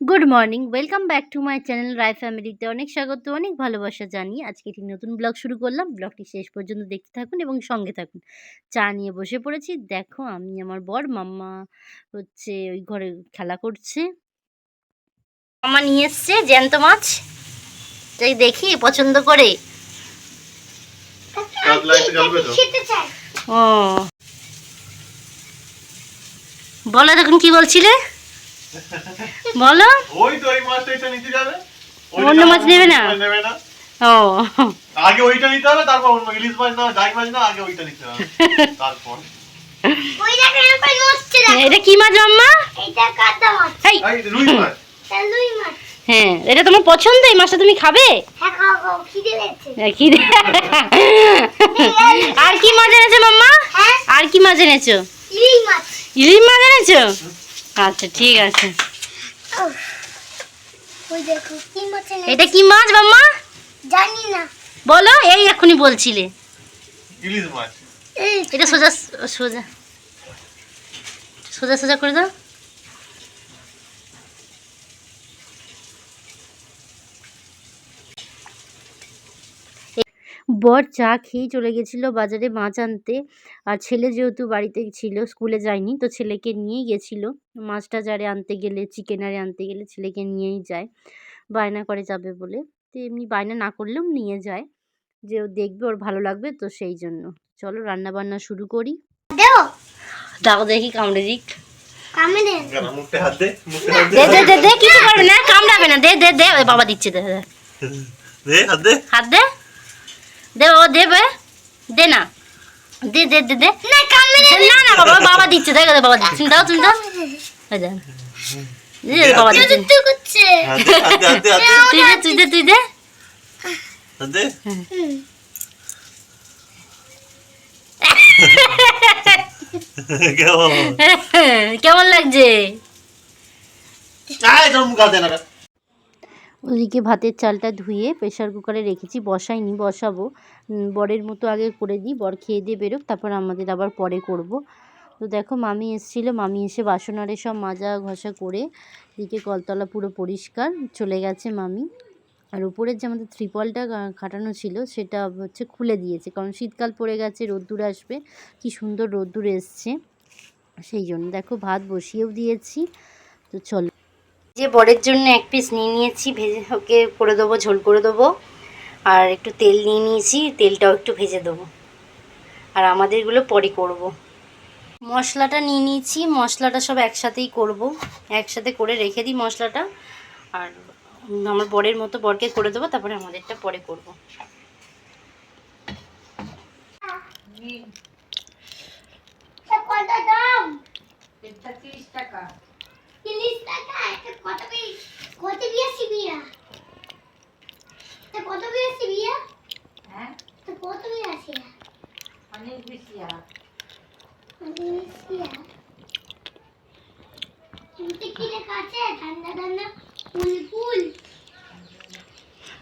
Good morning welcome back to my channel Roy ফ্যামিলিতে অনেক স্বাগত অনেক ভালোবাসা জানিয়ে আজকে একটি নতুন ব্লগ শুরু করলাম। ব্লগটি শেষ পর্যন্ত দেখতে থাকুন এবং সঙ্গে থাকুন। চা নিয়ে বসে পড়েছি। দেখো আমি আমার বর মাম্মা হচ্ছে ওই ঘরে খেলা করছে। মামা নিয়ে এসছে জ্যান্ত মাছ। তাই দেখি পছন্দ করে। ও। বলো দেখুন কি বলছিলে? বলো। ওই তো ওই মাছটা এটা নিতে যাবে। অন্য মাছ নেবে না? নেবে না। ও। আগে ওইটা নিতে হবে তারপর অন্য ইলিশ মাছ না ডাই মাছ না আগে ওইটা নিতে হবে। তারপর। এটা কি মাছ এই। এই মাছ। হ্যাঁ এটা তোমার পছন্দ এই মাছটা তুমি খাবে? হ্যাঁ খিদে হ্যাঁ? আর কি মাছ এনেছো মাম্মা? হ্যাঁ? আর কি মাছ এনেছো? ইলিশ মাছ। ইলিশ মাছ এনেছো? আচ্ছা ঠিক আছে। উফ। ওই দেখো কি মাছ এনেছে? এটা কি মাছ বাম্মা জানি না। বলো এই এখনই বলছিলে। ইলিশ মাছ। এই এটা সোজা সোজা। সোজা সোজা করে দাও। বর চা খেয়েই চলে গেছিল বাজারে মাছ আনতে। আর ছেলে যেহেতু বাড়িতে ছিল স্কুলে যায়নি তো ছেলেকে নিয়েই গেছিল। মাছটা যারে আনতে গেলে চিকেন আরে আনতে গেলে ছেলেকে নিয়েই যায়। বায়না করে যাবে বলে। তো এমনি বায়না না করলেও নিয়ে যায়। যে ও দেখবে ওর ভালো লাগবে তো সেই জন্য। চলো রান্না বান্না শুরু করি। দেও। দাও দেখি কামড়ে দিক। দে। দে দে। কিছু করবে না কামড়াবে না। দে দে দে বাবা দিচ্ছে দে দে। দে হাত দে। হাত দে। দে বাবা দেবে দে না। দে দে দে দে। না না না বাবা বাবা দিচ্ছে দেখ বাবা দিচ্ছে। দাও তুমি দাও। ওই বাবা দিচ্ছে। তুই দে হাত দে হাত দে হাত দে তুই দে তুই দে। হুম। কেমন? লাগছে? আয় তোর মুখ হাত দে না ওদিকে ভাতের চালটা ধুয়ে প্রেশার কুকারে রেখেছি। বসাইনি, বসাবো। বরের মতো আগে করে দিই। বর খেয়ে দিয়ে বেরোক, তারপর আমাদের আবার পরে করব। তো দেখো, মামি এসেছিল। মামি এসে বাসন আরে সব মাজা ঘষা করে এদিকে কলতলা পুরো পরিষ্কার, চলে গেছে মামি। আর উপরের যে আমাদের ত্রিপলটা খাটানো ছিল, সেটা হচ্ছে খুলে দিয়েছে। কারণ শীতকাল পড়ে গেছে, রোদ্দুর আসবে। কি সুন্দর রোদ্দুর এসছে। সেই জন্য দেখো, ভাত বসিয়েও দিয়েছি। তো চলো। যে বরের জন্য এক পিস নিয়ে নিয়েছি ভেজে ওকে করে দেবো ঝোল করে দেবো। আর একটু তেল নিয়ে নিয়েছি তেলটাও একটু ভেজে দেবো। আর আমাদেরগুলো পরে করব। মশলাটা নিয়ে নিয়েছি মশলাটা সব একসাথেই করব। একসাথে করে রেখে দিই মশলাটা। আর আমার বরের মতো বরকে করে দেবো তারপরে আমাদেরটা পরে করব। কত দাম? 30 টাকা। 30 টাকা এটা কত পিস কত বিয়াসি বিয়া? এটা কত বিয়াসি বিয়া? হ্যাঁ? কত অনেক অনেক কি লেখা আছে? ঠান্ডা ঠান্ডা কুল কুল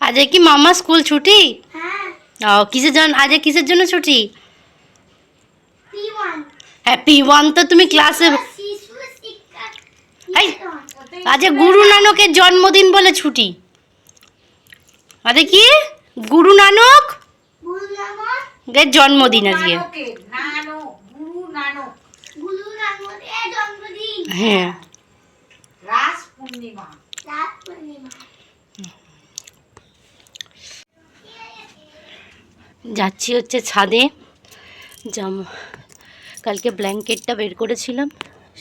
আজকে কি মামা স্কুল ছুটি? হ্যাঁ। ও কিসের জন্য আজকে কিসের জন্য ছুটি? P one. হ্যাপি ওয়ান তো তুমি ক্লাসে আজ গুরু নানকের জন্মদিন বলে ছুটি। আরে কি? গুরু নানক এর জন্মদিন আজকে। হ্যাঁ। যাচ্ছি হচ্ছে ছাদে। জামা কালকে ব্ল্যাঙ্কেটটা বের করেছিলাম,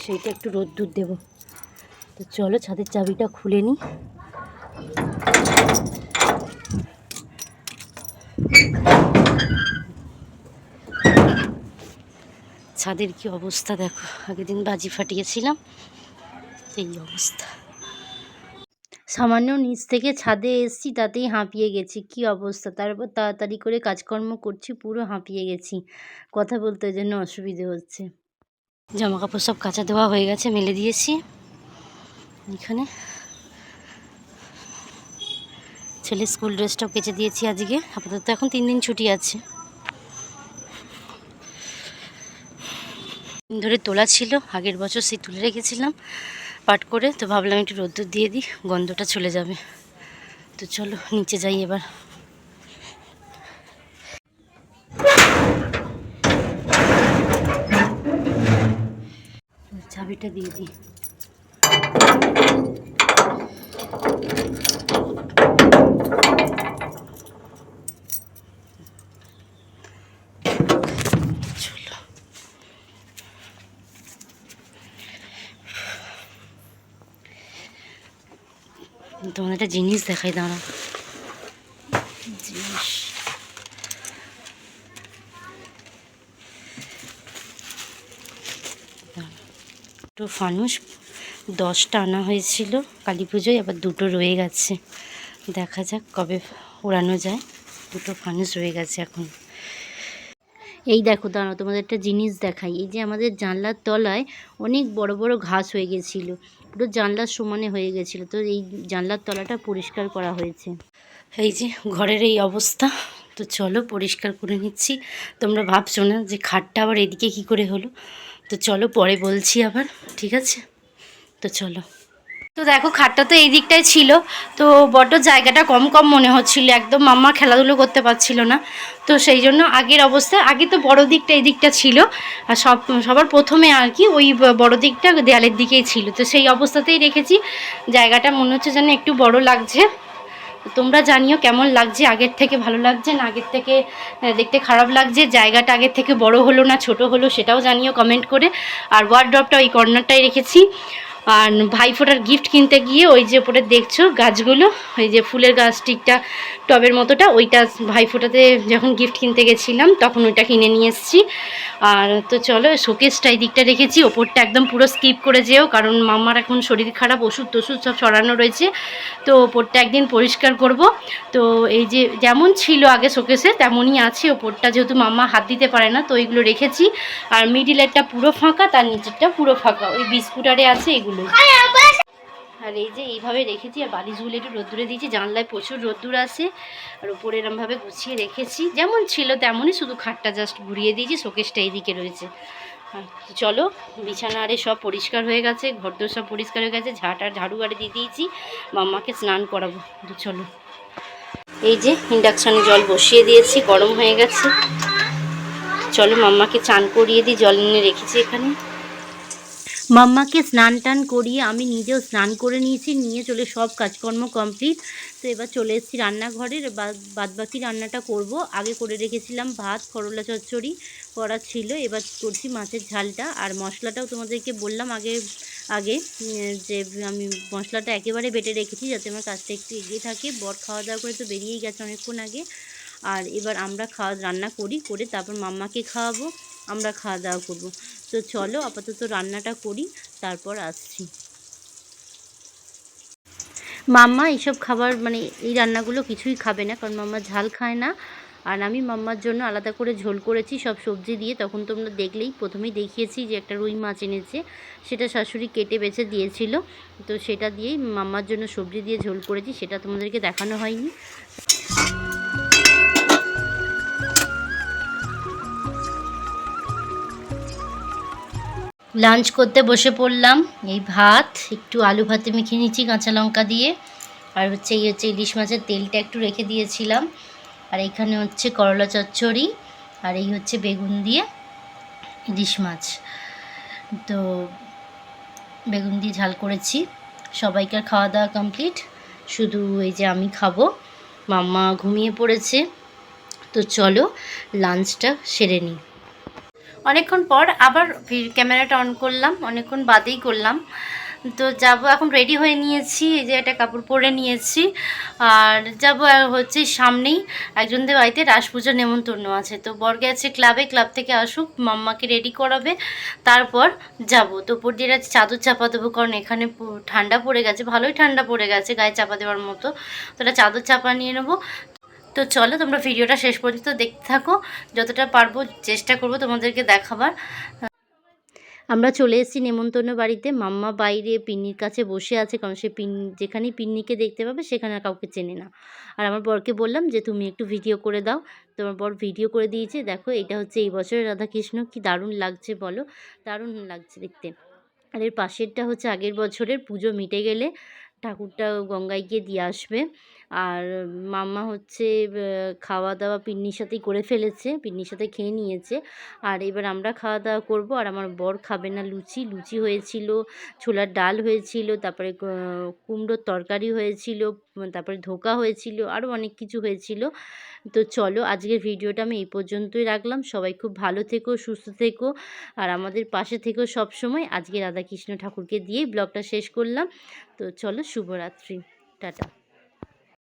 সেইটা একটু রোদ্দুর দেবো। তো চলো ছাদের চাবিটা খুলে নিই ছাদের কি অবস্থা দেখো? আগের দিন বাজি ফাটিয়েছিলাম, এই অবস্থা। সামান্য নিচ থেকে ছাদে এসছি, তাতেই হাঁপিয়ে গেছি। কি অবস্থা? তারপর তাড়াতাড়ি করে কাজকর্ম করছি, পুরো হাঁপিয়ে গেছি। কথা বলতে জন্য অসুবিধে হচ্ছে। জামা কাপড় সব কাঁচা দেওয়া হয়ে গেছে, মেলে দিয়েছি। এখানে। ছেলে স্কুল ড্রেসটাও কেচে দিয়েছি আজকে। আপাতত এখন তিন দিন ছুটি আছে। ধরে তোলা ছিল, আগের বছর সেই তুলে রেখেছিলাম, পাট করে। তো ভাবলাম একটু রোদ্দুর দিয়ে দিই, গন্ধটা চলে যাবে। তো চলো, নিচে যাই এবার। চাবিটা দিয়ে দিই। চলো তোমাদের একটা জিনিস দেখাই দাঁড়া জিনিস দুটো ফানুস দশটা আনা হয়েছিল, কালী পুজোয়, আবার দুটো রয়ে গেছে। দেখা যাক কবে ওড়ানো যায়। দুটো ফানুস রয়ে গেছে এখন। এই দেখো, দাঁড়াও, তোমাদের একটা জিনিস দেখাই। এই যে আমাদের জানলার তলায় অনেক বড় বড় ঘাস হয়ে গেছিল। পুরো জানলার সমানে হয়ে গেছিল। তো এই জানলার তলাটা পরিষ্কার করা হয়েছে। এই যে ঘরের এই অবস্থা। তো চলো পরিষ্কার করে নিচ্ছি। তোমরা ভাবছ না যে খাটটা আবার এদিকে কি করে হলো? তো চলো পরে বলছি আবার, ঠিক আছে? তো চলো। তো দেখো, খাটটা তো এই দিকটাই ছিল। তো বড্ড জায়গাটা কম কম মনে হচ্ছিল, একদম মাম্মা খেলাধুলো করতে পারছিল না। তো সেই জন্য আগের অবস্থা, আগে তো বড় দিকটা এই দিকটা ছিল। আর সব, সবার প্রথমে আর কি ওই বড় দিকটা দেয়ালের দিকেই ছিল। তো সেই অবস্থাতেই রেখেছি। জায়গাটা মনে হচ্ছে যেন একটু বড় লাগছে। তোমরা জানিও কেমন লাগছে, আগের থেকে ভালো লাগছে না আগের থেকে দেখতে খারাপ লাগছে? জায়গাটা আগের থেকে বড় হলো না ছোট হলো সেটাও জানিও কমেন্ট করে। আর ওয়ার্ড্রপটা ওই কর্নারটাই রেখেছি। আর ভাইফোঁটার গিফট কিনতে গিয়ে ওই যে ওপরে দেখছ গাছগুলো, ওই যে ফুলের গাছ টিকটা টবের মতোটা, ওইটা ভাইফোঁটাতে যখন গিফট কিনতে গেছিলাম তখন ওইটা কিনে নিয়ে এসেছি। আর তো চলো শোকেসটা এই দিকটা রেখেছি, ওপরটা একদম পুরো স্কিপ করে যেও, কারণ মামার এখন শরীর খারাপ, ওষুধ টষুধ সব সরানো রয়েছে, তো ওপরটা একদিন পরিষ্কার করব। তো এই যে যেমন ছিল আগে শোকেসে তেমনই আছে, ওপরটা যেহেতু মাম্মা হাত দিতে পারে না, তো এইগুলো রেখেছি। আর মিডিলেরটা পুরো ফাঁকা, তার নিচেরটা পুরো ফাঁকা, ওই বিস্কুটারে আছে, এগুলো আর এই যে এইভাবে রেখেছি আর বালিশগুলো একটু রোদ্দুরে দিয়েছি জানলায় প্রচুর রোদ্দুর আছে। আর উপরে এরমভাবে গুছিয়ে রেখেছি যেমন ছিল তেমনই শুধু খাটটা জাস্ট ঘুরিয়ে দিয়েছি শোকেসটা এইদিকে রয়েছে। চলো বিছানা আরে সব পরিষ্কার হয়ে গেছে ঘরদোর সব পরিষ্কার হয়ে গেছে ঝাঁট আর ঝাড়ু আরে দিয়ে দিয়েছি মাম্মাকে স্নান করাবো। চলো। এই যে ইন্ডাকশানে জল বসিয়ে দিয়েছি গরম হয়ে গেছে। চলো মাম্মাকে চান করিয়ে দিই জল এনে রেখেছি এখানে। মাম্মাকে স্নান টান করিয়ে আমি নিজেও স্নান করে নিয়েছি, নিয়ে চলে সব কাজকর্ম কমপ্লিট তো এবার চলে এসেছি রান্নাঘরের বাদ বাকি রান্নাটা করব। আগে করে রেখেছিলাম ভাত, করলা চচ্চড়ি করা ছিল, এবার করছি মাছের ঝালটা। আর মশলাটাও তোমাদেরকে বললাম আগে আগে যে আমি মশলাটা একেবারে বেটে রেখেছি যাতে আমার কাজটা একটু এগিয়ে থাকে। বর খাওয়া দাওয়া করে তো বেরিয়েই গেছে অনেকক্ষণ আগে। আর এবার আমরা খাওয়া, রান্না করি, করে তারপর মাম্মাকে খাওয়াবো, আমরা খাওয়া দাওয়া করব। তো চলো আপাতত রান্নাটা করি, তারপর আসছি। মাম্মা এইসব খাবার মানে এই রান্নাগুলো কিছুই খাবে না, কারণ মাম্মা ঝাল খায় না। আর আমি মাম্মার জন্য আলাদা করে ঝোল করেছি, সব সবজি দিয়ে। তখন তোমরা দেখলেই, প্রথমেই দেখিয়েছি যে একটা রুই মাছ এনেছে, সেটা শাশুড়ি কেটে বেছে দিয়েছিল। তো সেটা দিয়েই মাম্মার জন্য সবজি দিয়ে ঝোল করেছি, সেটা তোমাদেরকে দেখানো হয়নি। লাঞ্চ করতে বসে পড়লাম। এই ভাত, একটু আলু ভাতে মেখে নিচ্ছি কাঁচা লঙ্কা দিয়ে। আর হচ্ছে এই হচ্ছে ইলিশ মাছের তেলটা একটু রেখে দিয়েছিলাম। আর এখানে হচ্ছে করলা চচ্চড়ি আর এই হচ্ছে বেগুন দিয়ে ইলিশ মাছ। তো বেগুন দিয়ে ঝাল করেছি। সবাইকার খাওয়া দাওয়া কমপ্লিট। শুধু এই যে আমি খাব, মাম্মা ঘুমিয়ে পড়েছে। তো চলো, লাঞ্চটা সেরে নিই। অনেকক্ষণ পর আবার ক্যামেরাটা অন করলাম, অনেকক্ষণ বাদেই করলাম। তো যাব, এখন রেডি হয়ে নিয়েছি, এই যে একটা কাপড় পরে নিয়েছি। আর যাব হচ্ছে সামনেই একজনদের বাড়িতে রাস পুজোর নেমন্তন্ন আছে। তো বর গেছে ক্লাবে ক্লাব থেকে আসুক, মাম্মাকে রেডি করাবে, তারপর যাব। তো উপর দিয়ে চাদর চাপা দেবো, কারণ এখানে ঠান্ডা পড়ে গেছে, ভালোই ঠান্ডা পড়ে গেছে, গায়ে চাপা দেওয়ার মতো। তো একটা চাদর চাপা নিয়ে নেব। তো চলো তোমরা ভিডিওটা শেষ পর্যন্ত দেখতে থাকো। যতটা পারব চেষ্টা করব তোমাদেরকে দেখাবার। আমরা চলে এসেছি নেমন্তন্ন বাড়িতে। মাম্মা বাইরে পিন্নির কাছে বসে আছে, কারণ সে পিন যেখানেই পিন্নিকে দেখতে পাবে, সেখানে আর কাউকে চেনে না। আর আমার বরকে বললাম যে, তুমি একটু ভিডিও করে দাও। তোমার বর ভিডিও করে দিয়েছে। দেখো, এটা হচ্ছে এই বছরের রাধাকৃষ্ণ। কি দারুণ লাগছে বলো। দারুণ লাগছে দেখতে। আর এর পাশেরটা হচ্ছে আগের বছরের পুজো মিটে গেলে ঠাকুরটা গঙ্গায় গিয়ে দিয়ে আসবে। আর মাম্মা হচ্ছে খাওয়া দাওয়া পিন্নির সাথেই করে ফেলেছে, পিন্নির সাথে খেয়ে নিয়েছে। আর এবার আমরা খাওয়া দাওয়া করব। আর আমার বর খাবে না লুচি। লুচি হয়েছিল, ছোলার ডাল হয়েছিল, তারপরে কুমড়োর তরকারি হয়েছিল, তারপরে ধোকা হয়েছিল আরও অনেক কিছু হয়েছিল। তো চলো, আজকের ভিডিওটা আমি এই পর্যন্তই রাখলাম। সবাই খুব ভালো থেকো, সুস্থ থেকো। আর আমাদের পাশে থেকো সব সময় আজকে রাধাকৃষ্ণ ঠাকুরকে দিয়েই ব্লগটা শেষ করলাম। তো চলো, শুভরাত্রি। টাটা।